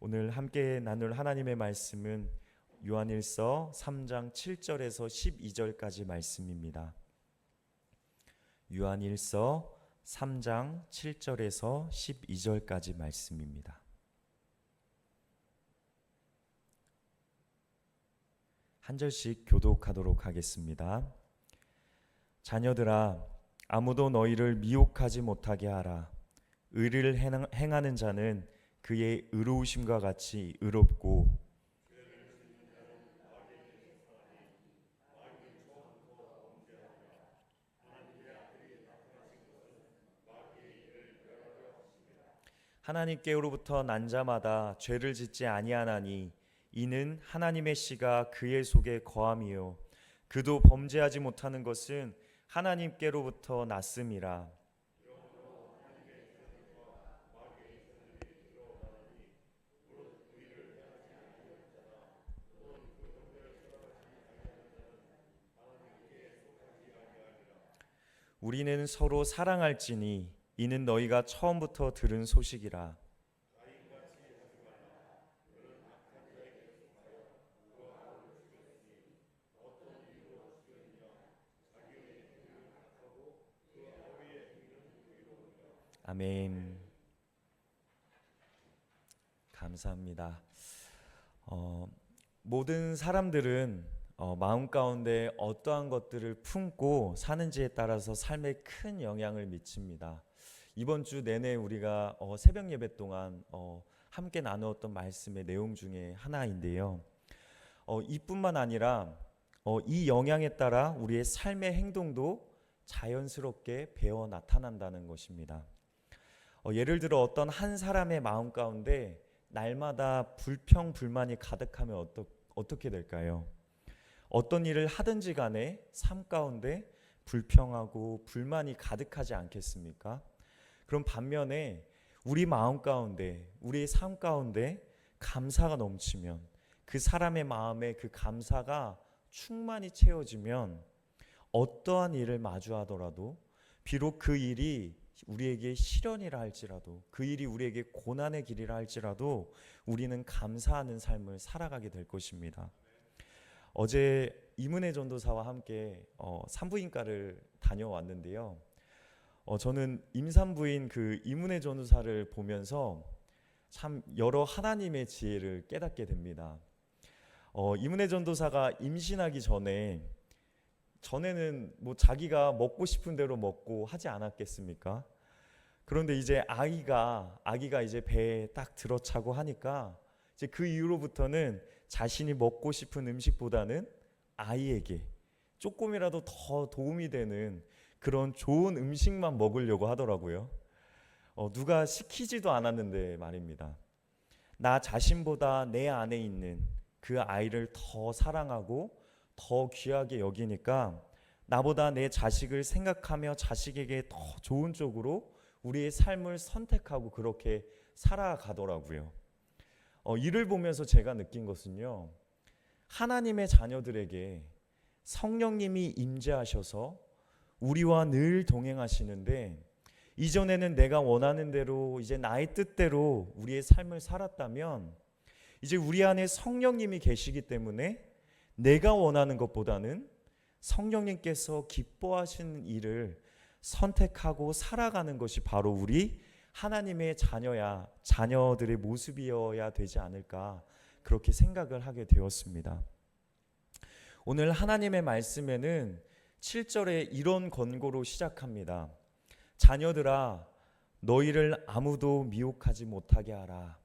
오늘 함께 나눌 하나님의 말씀은 요한일서 3장 7절에서 12절까지 말씀입니다. 요한일서 3장 7절에서 12절까지 말씀입니다. 한 절씩 교독하도록 하겠습니다. 자녀들아 아무도 너희를 미혹하지 못하게 하라. 의를 행- 행하는 자는 그의 의로우심과 같이 의롭고 하나님께로부터 난 자마다 죄를 짓지 아니하나니 이는 하나님의 씨가 그의 속에 거함이요. 그도 범죄하지 못하는 것은 하나님께로부터 났음이라 우리는 서로 사랑할지니 이는 너희가 처음부터 들은 소식이라 아멘. 감사합니다. 어, 모든 사람들은 어, 마음 가운데 어떠한 것들을 품고 사는지에 따라서 삶에 큰 영향을 미칩니다. 이번 주 내내 우리가 어, 새벽 예배 동안 어, 함께 나누었던 말씀의 내용 중에 하나인데요. 어, 이뿐만 아니라 어, 이 영향에 따라 우리의 삶의 행동도 자연스럽게 배어 나타난다는 것입니다. 어, 예를 들어 어떤 한 사람의 마음 가운데 날마다 불평 불만이 가득하면 어떠, 어떻게 될까요? 어떤 일을 하든지 간에 삶 가운데 불평하고 불만이 가득하지 않겠습니까? 그럼 반면에 우리 마음 가운데 우리의 삶 가운데 감사가 넘치면 그 사람의 마음에 그 감사가 충만히 채워지면 어떠한 일을 마주하더라도 비록 그 일이 우리에게 시련이라 할지라도 그 일이 우리에게 고난의 길이라 할지라도 우리는 감사하는 삶을 살아가게 될 것입니다. 어제 이문혜 전도사와 함께 어, 산부인과를 다녀왔는데요. 어, 저는 임산부인 그 이문혜 전도사를 보면서 참 여러 하나님의 지혜를 깨닫게 됩니다. 어, 이문혜 전도사가 임신하기 전에 전에는 뭐 자기가 먹고 싶은 대로 먹고 하지 않았겠습니까? 그런데 이제 아기가 아기가 이제 배에 딱 들어차고 하니까 이제 그 이후로부터는 자신이 먹고 싶은 음식보다는 아이에게 조금이라도 더 도움이 되는 그런 좋은 음식만 먹으려고 하더라고요. 어, 누가 시키지도 않았는데 말입니다. 나 자신보다 내 안에 있는 그 아이를 더 사랑하고 더 귀하게 여기니까 나보다 내 자식을 생각하며 자식에게 더 좋은 쪽으로 우리의 삶을 선택하고 그렇게 살아가더라고요. 어, 이를 보면서 제가 느낀 것은요. 하나님의 자녀들에게 성령님이 임재하셔서 우리와 늘 동행하시는데 이전에는 내가 원하는 대로 이제 나의 뜻대로 우리의 삶을 살았다면 이제 우리 안에 성령님이 계시기 때문에 내가 원하는 것보다는 성령님께서 기뻐하시는 일을 선택하고 살아가는 것이 바로 우리 하나님의 자녀야 자녀들의 모습이어야 되지 않을까 그렇게 생각을 하게 되었습니다. 오늘 하나님의 말씀에는 7절에 이런 권고로 시작합니다. 자녀들아 너희를 아무도 미혹하지 못하게 하라.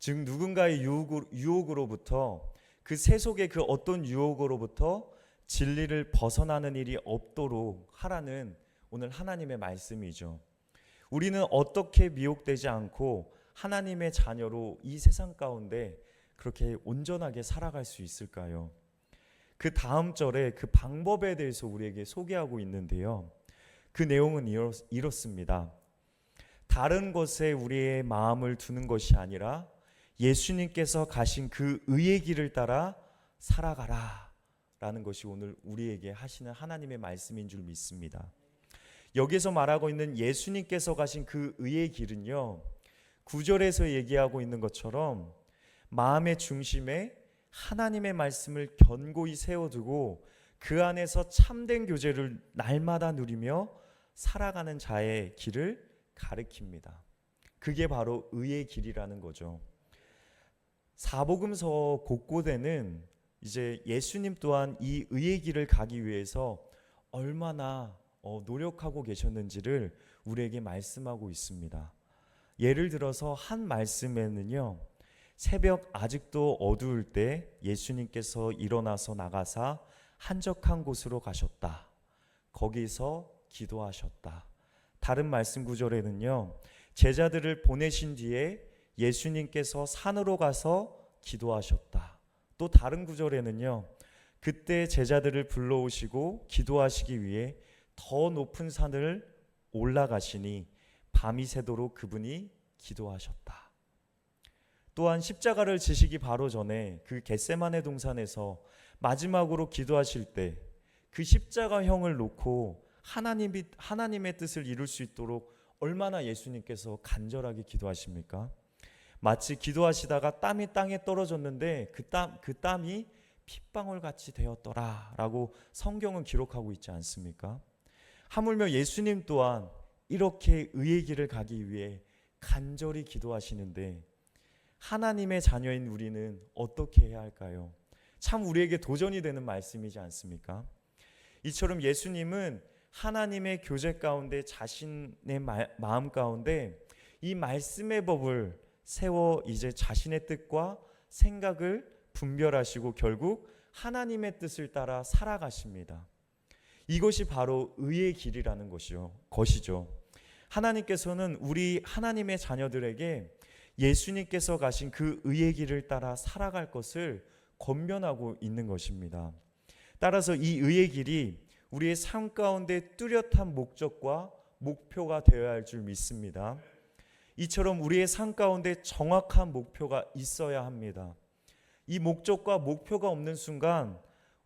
즉 누군가의 유혹으로, 유혹으로부터 그 세속의 그 어떤 유혹으로부터 진리를 벗어나는 일이 없도록 하라는 오늘 하나님의 말씀이죠. 우리는 어떻게 미혹되지 않고 하나님의 자녀로 이 세상 가운데 그렇게 온전하게 살아갈 수 있을까요? 그 다음 절에 그 방법에 대해서 우리에게 소개하고 있는데요. 그 내용은 이렇, 이렇습니다. 다른 것에 우리의 마음을 두는 것이 아니라 예수님께서 가신 그 의의 길을 따라 살아가라 라는 것이 오늘 우리에게 하시는 하나님의 말씀인 줄 믿습니다. 여기서 말하고 있는 예수님께서 가신 그 의의 길은요. 구절에서 얘기하고 있는 것처럼 마음의 중심에 하나님의 말씀을 견고히 세워두고 그 안에서 참된 교제를 날마다 누리며 살아가는 자의 길을 가리킵니다. 그게 바로 의의 길이라는 거죠. 사복음서 곳곳에는 이제 예수님 또한 이 의의 길을 가기 위해서 얼마나 어, 노력하고 계셨는지를 우리에게 말씀하고 있습니다. 예를 들어서 한 말씀에는요. 새벽 아직도 어두울 때 예수님께서 일어나서 나가사 한적한 곳으로 가셨다. 거기서 기도하셨다. 다른 말씀 구절에는요. 제자들을 보내신 뒤에 예수님께서 산으로 가서 기도하셨다. 또 다른 구절에는요. 그때 제자들을 불러오시고 기도하시기 위해 더 높은 산을 올라가시니 밤이 새도록 그분이 기도하셨다. 또한 십자가를 지시기 바로 전에 그 겟세마네 동산에서 마지막으로 기도하실 때 그 십자가형을 놓고 하나님이 하나님의 뜻을 이룰 수 있도록 얼마나 예수님께서 간절하게 기도하십니까? 마치 기도하시다가 땀이 땅에 떨어졌는데 그 땀 그 땀이 핏방울 같이 되었더라라고 성경은 기록하고 있지 않습니까? 하물며 예수님 또한 이렇게 의의 길을 가기 위해 간절히 기도하시는데 하나님의 자녀인 우리는 어떻게 해야 할까요? 참 우리에게 도전이 되는 말씀이지 않습니까? 이처럼 예수님은 하나님의 교제 가운데 자신의 마음 가운데 이 말씀의 법을 세워 이제 자신의 뜻과 생각을 분별하시고 결국 하나님의 뜻을 따라 살아가십니다. 이것이 바로 의의 길이라는 것이요. 것이죠. 하나님께서는 우리 하나님의 자녀들에게 예수님께서 가신 그 의의 길을 따라 살아갈 것을 권면하고 있는 것입니다. 따라서 이 의의 길이 우리의 삶 가운데 뚜렷한 목적과 목표가 되어야 할 줄 믿습니다. 이처럼 우리의 삶 가운데 정확한 목표가 있어야 합니다. 이 목적과 목표가 없는 순간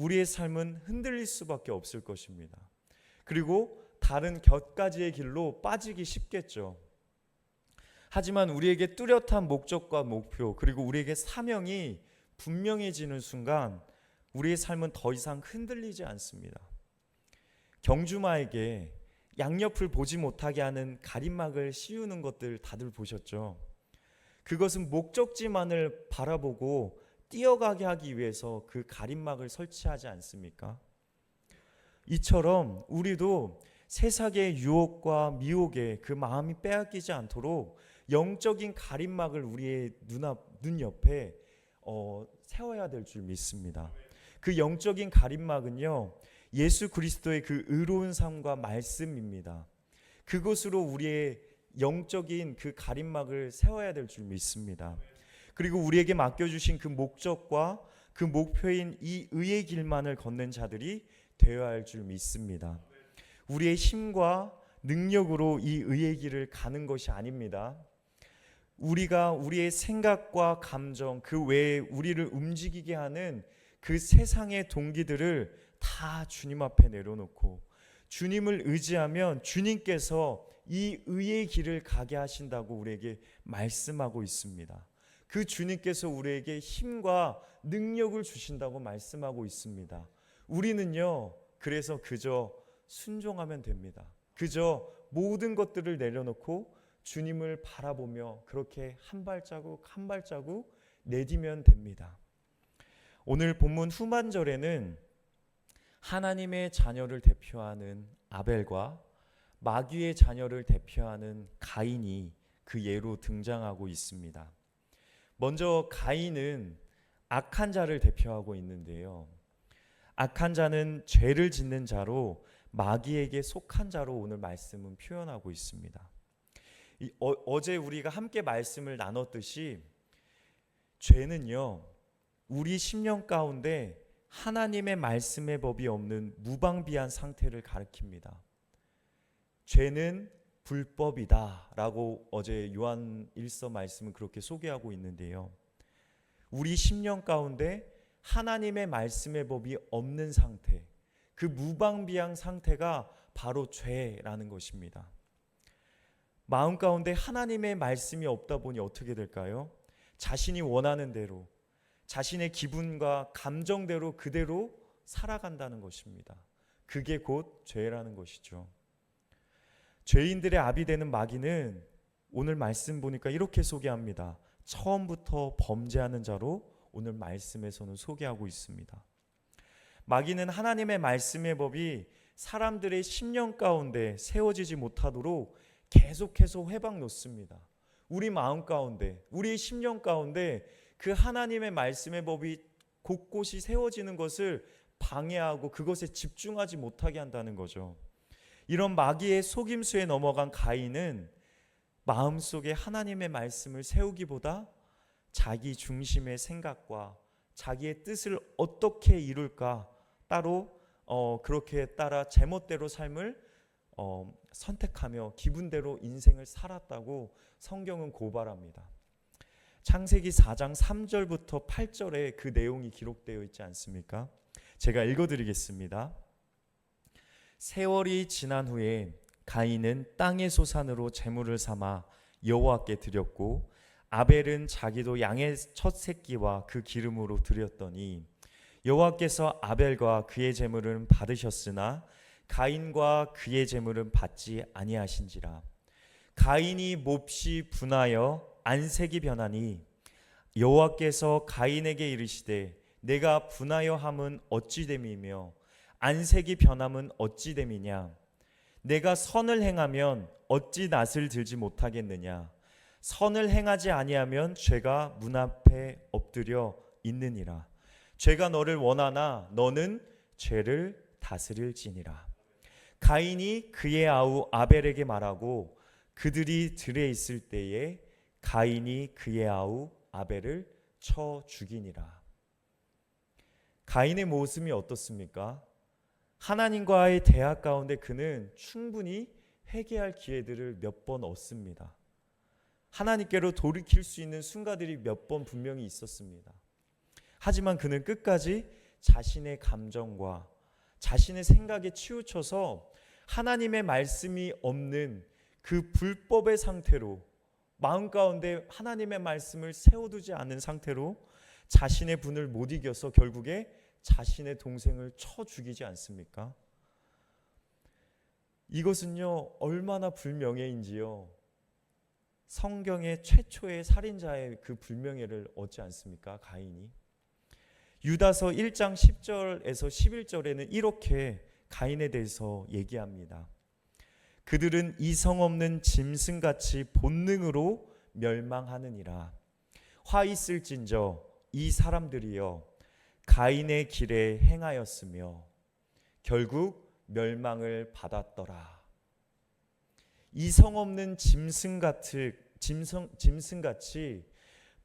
우리의 삶은 흔들릴 수밖에 없을 것입니다. 그리고 다른 곁가지의 길로 빠지기 쉽겠죠. 하지만 우리에게 뚜렷한 목적과 목표 그리고 우리에게 사명이 분명해지는 순간 우리의 삶은 더 이상 흔들리지 않습니다. 경주마에게 양옆을 보지 못하게 하는 가림막을 씌우는 것들 다들 보셨죠? 그것은 목적지만을 바라보고 뛰어가게 하기 위해서 그 가림막을 설치하지 않습니까? 이처럼 우리도 세상의 유혹과 미혹에 그 마음이 빼앗기지 않도록 영적인 가림막을 우리의 눈앞 눈 옆에 어, 세워야 될 줄 믿습니다. 그 영적인 가림막은요 예수 그리스도의 그 의로운 삶과 말씀입니다. 그것으로 우리의 영적인 그 가림막을 세워야 될 줄 믿습니다. 그리고 우리에게 맡겨주신 그 목적과 그 목표인 이 의의 길만을 걷는 자들이 되어야 할 줄 믿습니다. 우리의 힘과 능력으로 이 의의 길을 가는 것이 아닙니다. 우리가 우리의 생각과 감정 그 외에 우리를 움직이게 하는 그 세상의 동기들을 다 주님 앞에 내려놓고 주님을 의지하면 주님께서 이 의의 길을 가게 하신다고 우리에게 말씀하고 있습니다. 그 주님께서 우리에게 힘과 능력을 주신다고 말씀하고 있습니다. 우리는요, 그래서 그저 순종하면 됩니다. 그저 모든 것들을 내려놓고 주님을 바라보며 그렇게 한 발자국 한 발자국 내디면 됩니다. 오늘 본문 후반절에는 하나님의 자녀를 대표하는 아벨과 마귀의 자녀를 대표하는 가인이 그 예로 등장하고 있습니다. 먼저 가인은 악한 자를 대표하고 있는데요. 악한 자는 죄를 짓는 자로 마귀에게 속한 자로 오늘 말씀은 표현하고 있습니다. 어, 제 우리가 함께 말씀을 나눴듯이 죄는요, 우리 심령 가운데 하나님의 말씀의 법이 없는 무방비한 상태를 가리킵니다. 죄는 불법이다라고 어제 요한 1서 말씀은 그렇게 소개하고 있는데요. 우리 심령 가운데 하나님의 말씀의 법이 없는 상태, 그 무방비한 상태가 바로 죄라는 것입니다. 마음 가운데 하나님의 말씀이 없다 보니 어떻게 될까요? 자신이 원하는 대로 자신의 기분과 감정대로 그대로 살아간다는 것입니다. 그게 곧 죄라는 것이죠. 죄인들의 압이 되는 마귀는 오늘 말씀 보니까 이렇게 소개합니다. 처음부터 범죄하는 자로 오늘 말씀에서는 소개하고 있습니다. 마귀는 하나님의 말씀의 법이 사람들의 심령 가운데 세워지지 못하도록 계속해서 회방 놓습니다. 우리 마음 가운데, 우리 심령 가운데 그 하나님의 말씀의 법이 곳곳이 세워지는 것을 방해하고 그것에 집중하지 못하게 한다는 거죠. 이런 마귀의 속임수에 넘어간 가인은 마음속에 하나님의 말씀을 세우기보다 자기 중심의 생각과 자기의 뜻을 어떻게 이룰까 따로 어, 그렇게 따라 제멋대로 삶을 어, 선택하며 기분대로 인생을 살았다고 성경은 고발합니다. 창세기 4장 3절부터 8절에 그 내용이 기록되어 있지 않습니까? 제가 읽어드리겠습니다. 세월이 지난 후에 가인은 땅의 소산으로 제물을 삼아 여호와께 드렸고 아벨은 자기도 양의 첫 새끼와 그 기름으로 드렸더니 여호와께서 아벨과 그의 제물은 받으셨으나 가인과 그의 제물은 받지 아니하신지라. 가인이 몹시 분하여 안색이 변하니 여호와께서 가인에게 이르시되 내가 분하여 함은 어찌 됨이며 안색이 변함은 어찌 됨이냐? 내가 선을 행하면 어찌 낯을 들지 못하겠느냐? 선을 행하지 아니하면 죄가 문 앞에 엎드려 있느니라. 죄가 너를 원하나 너는 죄를 다스릴지니라. 가인이 그의 아우 아벨에게 말하고 그들이 들에 있을 때에 가인이 그의 아우 아벨을 쳐 죽이니라. 가인의 모습이 어떻습니까? 하나님과의 대화 가운데 그는 충분히 회개할 기회들을 몇 번 얻습니다. 하나님께로 돌이킬 수 있는 순간들이 몇 번 분명히 있었습니다. 하지만 그는 끝까지 자신의 감정과 자신의 생각에 치우쳐서 하나님의 말씀이 없는 그 불법의 상태로 마음 가운데 하나님의 말씀을 세워두지 않은 상태로 자신의 분을 못 이겨서 결국에 자신의 동생을 쳐 죽이지 않습니까? 이것은요, 얼마나 불명예인지요. 성경의 최초의 살인자의 그 불명예를 얻지 않습니까? 가인이. 유다서 1장 10절에서 11절에는 이렇게 가인에 대해서 얘기합니다. 그들은 이성 없는 짐승같이 본능으로 멸망하느니라. 화 있을진저 이 사람들이여 가인의 길에 행하였으며 결국 멸망을 받았더라. 이성 없는 짐승 같은 짐승 짐승 같이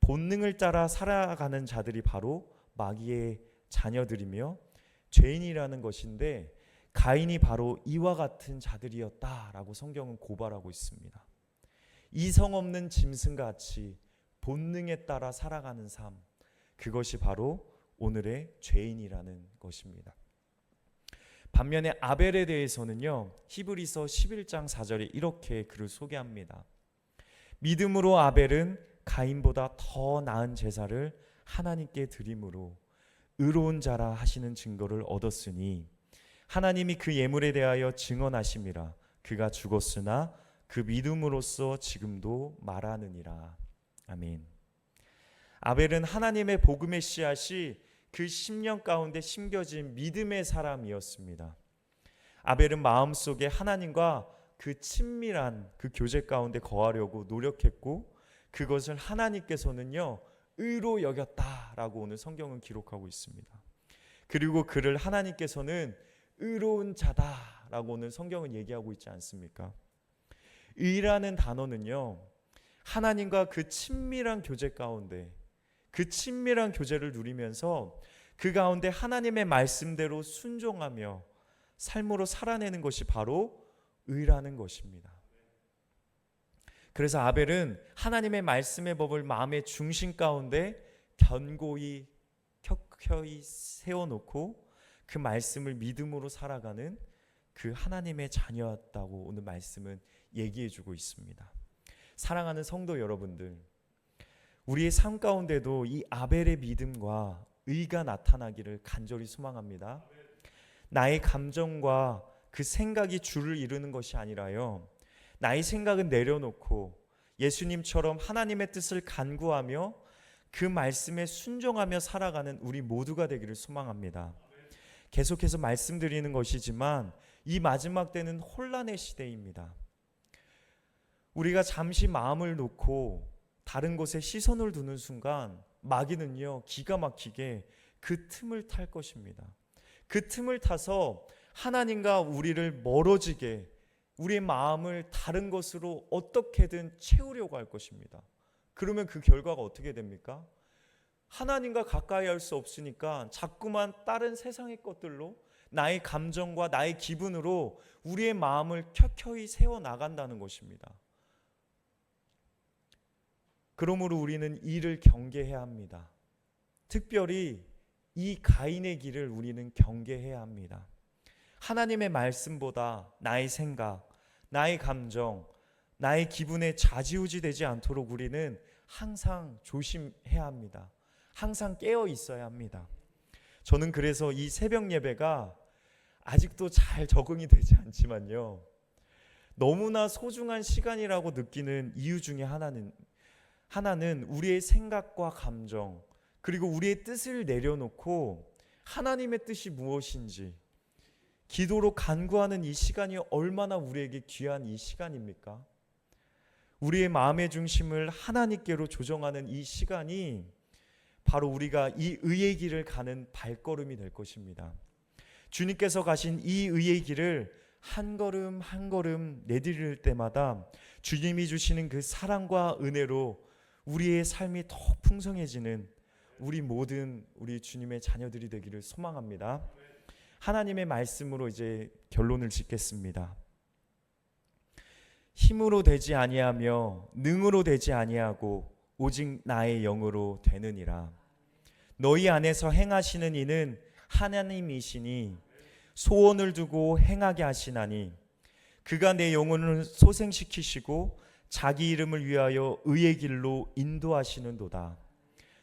본능을 따라 살아가는 자들이 바로 마귀의 자녀들이며 죄인이라는 것인데 가인이 바로 이와 같은 자들이었다라고 성경은 고발하고 있습니다. 이성 없는 짐승 같이 본능에 따라 살아가는 삶 그것이 바로 오늘의 죄인이라는 것입니다. 반면에 아벨에 대해서는요. 히브리서 11장 4절에 이렇게 그를 소개합니다. 믿음으로 아벨은 가인보다 더 나은 제사를 하나님께 드림으로 의로운 자라 하시는 증거를 얻었으니 하나님이 그 예물에 대하여 증언하심이라 그가 죽었으나 그 믿음으로써 지금도 말하느니라. 아멘. 아벨은 하나님의 복음의 씨앗이 그 10년 가운데 심겨진 믿음의 사람이었습니다. 아벨은 마음속에 하나님과 그 친밀한 그 교제 가운데 거하려고 노력했고 그것을 하나님께서는요 의로 여겼다라고 오늘 성경은 기록하고 있습니다. 그리고 그를 하나님께서는 의로운 자다라고 오늘 성경은 얘기하고 있지 않습니까? 의라는 단어는요 하나님과 그 친밀한 교제 가운데 그 친밀한 교제를 누리면서 그 가운데 하나님의 말씀대로 순종하며 삶으로 살아내는 것이 바로 의라는 것입니다. 그래서 아벨은 하나님의 말씀의 법을 마음의 중심 가운데 견고히 켜켜이 세워놓고 그 말씀을 믿음으로 살아가는 그 하나님의 자녀였다고 오늘 말씀은 얘기해 주고 있습니다. 사랑하는 성도 여러분들, 우리의 삶 가운데도 이 아벨의 믿음과 의가 나타나기를 간절히 소망합니다. 나의 감정과 그 생각이 주를 이루는 것이 아니라요. 나의 생각은 내려놓고 예수님처럼 하나님의 뜻을 간구하며 그 말씀에 순종하며 살아가는 우리 모두가 되기를 소망합니다. 계속해서 말씀드리는 것이지만 이 마지막 때는 혼란의 시대입니다. 우리가 잠시 마음을 놓고 다른 곳에 시선을 두는 순간 마귀는요 기가 막히게 그 틈을 탈 것입니다. 그 틈을 타서 하나님과 우리를 멀어지게 우리의 마음을 다른 것으로 어떻게든 채우려고 할 것입니다. 그러면 그 결과가 어떻게 됩니까? 하나님과 가까이 할 수 없으니까 자꾸만 다른 세상의 것들로 나의 감정과 나의 기분으로 우리의 마음을 켜켜이 세워 나간다는 것입니다. 그러므로 우리는 이를 경계해야 합니다. 특별히 이 가인의 길을 우리는 경계해야 합니다. 하나님의 말씀보다 나의 생각, 나의 감정, 나의 기분에 좌지우지 되지 않도록 우리는 항상 조심해야 합니다. 항상 깨어 있어야 합니다. 저는 그래서 이 새벽 예배가 아직도 잘 적응이 되지 않지만요. 너무나 소중한 시간이라고 느끼는 이유 중에 하나는 하나는 우리의 생각과 감정 그리고 우리의 뜻을 내려놓고 하나님의 뜻이 무엇인지 기도로 간구하는 이 시간이 얼마나 우리에게 귀한 이 시간입니까? 우리의 마음의 중심을 하나님께로 조정하는 이 시간이 바로 우리가 이 의의 길을 가는 발걸음이 될 것입니다. 주님께서 가신 이 의의 길을 한 걸음 한 걸음 내디딜 때마다 주님이 주시는 그 사랑과 은혜로 우리의 삶이 더 풍성해지는 우리 모든 우리 주님의 자녀들이 되기를 소망합니다. 하나님의 말씀으로 이제 결론을 짓겠습니다. 힘으로 되지 아니하며 능으로 되지 아니하고 오직 나의 영으로 되느니라. 너희 안에서 행하시는 이는 하나님이시니 소원을 두고 행하게 하시나니 그가 내 영혼을 소생시키시고 자기 이름을 위하여 의의 길로 인도하시는도다.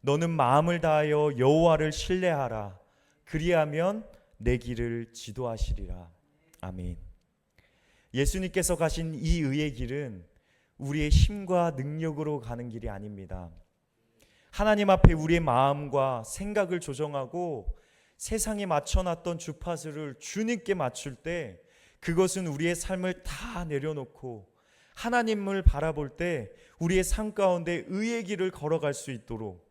너는 마음을 다하여 여호와를 신뢰하라. 그리하면 내 길을 지도하시리라. 아멘. 예수님께서 가신 이 의의 길은 우리의 힘과 능력으로 가는 길이 아닙니다. 하나님 앞에 우리의 마음과 생각을 조정하고 세상에 맞춰놨던 주파수를 주님께 맞출 때 그것은 우리의 삶을 다 내려놓고 하나님을 바라볼 때 우리의 삶 가운데 의의 길을 걸어갈 수 있도록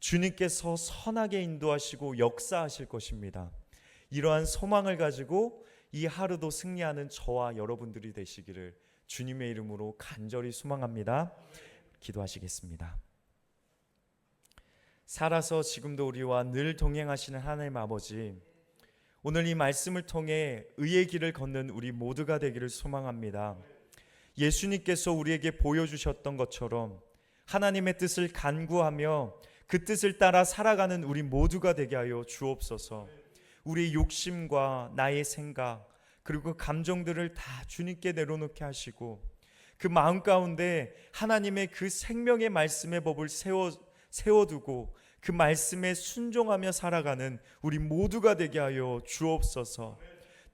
주님께서 선하게 인도하시고 역사하실 것입니다. 이러한 소망을 가지고 이 하루도 승리하는 저와 여러분들이 되시기를 주님의 이름으로 간절히 소망합니다. 기도하시겠습니다. 살아서 지금도 우리와 늘 동행하시는 하나님 아버지, 오늘 이 말씀을 통해 의의 길을 걷는 우리 모두가 되기를 소망합니다. 예수님께서 우리에게 보여주셨던 것처럼 하나님의 뜻을 간구하며 그 뜻을 따라 살아가는 우리 모두가 되게 하여 주옵소서. 우리의 욕심과 나의 생각 그리고 감정들을 다 주님께 내려놓게 하시고 그 마음 가운데 하나님의 그 생명의 말씀의 법을 세워 세워두고 그 말씀에 순종하며 살아가는 우리 모두가 되게 하여 주옵소서.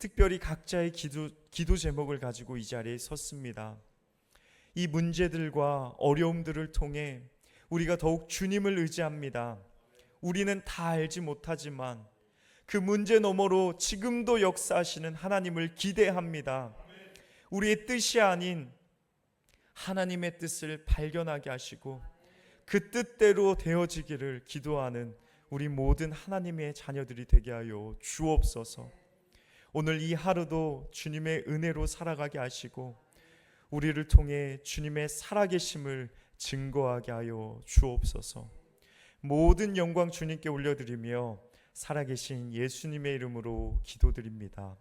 특별히 각자의 기도 기도 제목을 가지고 이 자리에 섰습니다. 이 문제들과 어려움들을 통해 우리가 더욱 주님을 의지합니다. 우리는 다 알지 못하지만 그 문제 너머로 지금도 역사하시는 하나님을 기대합니다. 우리의 뜻이 아닌 하나님의 뜻을 발견하게 하시고 그 뜻대로 되어지기를 기도하는 우리 모든 하나님의 자녀들이 되게 하여 주옵소서. 오늘 이 하루도 주님의 은혜로 살아가게 하시고 우리를 통해 주님의 살아계심을 증거하게 하여 주옵소서. 모든 영광 주님께 올려드리며 살아계신 예수님의 이름으로 기도드립니다.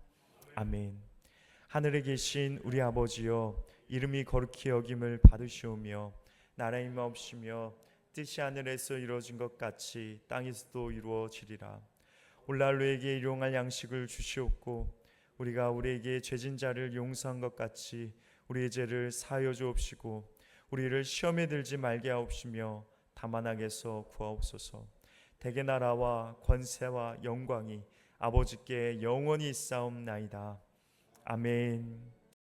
아멘. 하늘에 계신 우리 아버지여 이름이 거룩히 여김을 받으시오며 나라의 마옵시며 뜻이 하늘에서 이루어진 것 같이 땅에서도 이루어지리라. 올라로에게 일용할 양식을 주시옵고 우리가 우리에게 죄진 자를 용서한 것 같이 우리의 죄를 사하여 주옵시고 우리를 시험에 들지 말게 하옵시며 다만 악에서 구하옵소서. 대개 나라와 권세와 영광이 아버지께 영원히 있사옵나이다. 아멘.